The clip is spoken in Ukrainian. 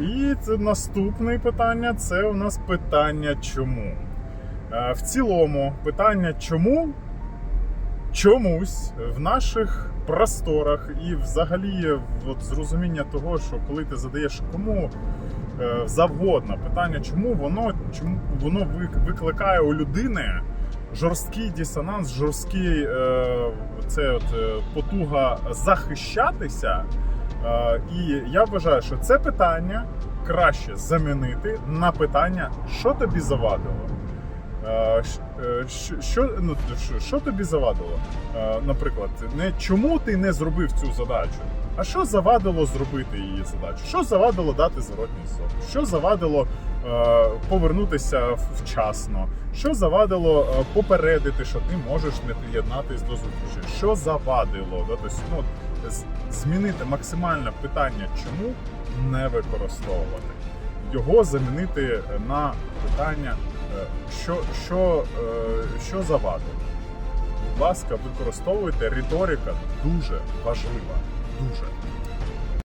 і це наступне питання це у нас питання чому. Е, В цілому, питання чому чомусь в наших просторах і взагалі от, зрозуміння того, що коли ти задаєш кому е, завгодно питання, чому воно чому воно викликає у людини жорсткий дисонанс, жорсткий е, це от, потуга захищатися. І я вважаю, що це питання краще замінити на питання, що тобі завадило. Е, Що, ну, що, тобі завадило? Наприклад, не чому ти не зробив цю задачу, а що завадило зробити її задачу? Що завадило дати зворотній сон? Що завадило е, повернутися вчасно? Що завадило е, попередити, що ти можеш не приєднатись до зустрічі? Що завадило? Да? Тобто, ну, змінити максимальне питання, чому не використовувати? Його замінити на питання, е, що, що, е, що завадить. Будь ласка, використовуйте риторика дуже важлива. Дуже.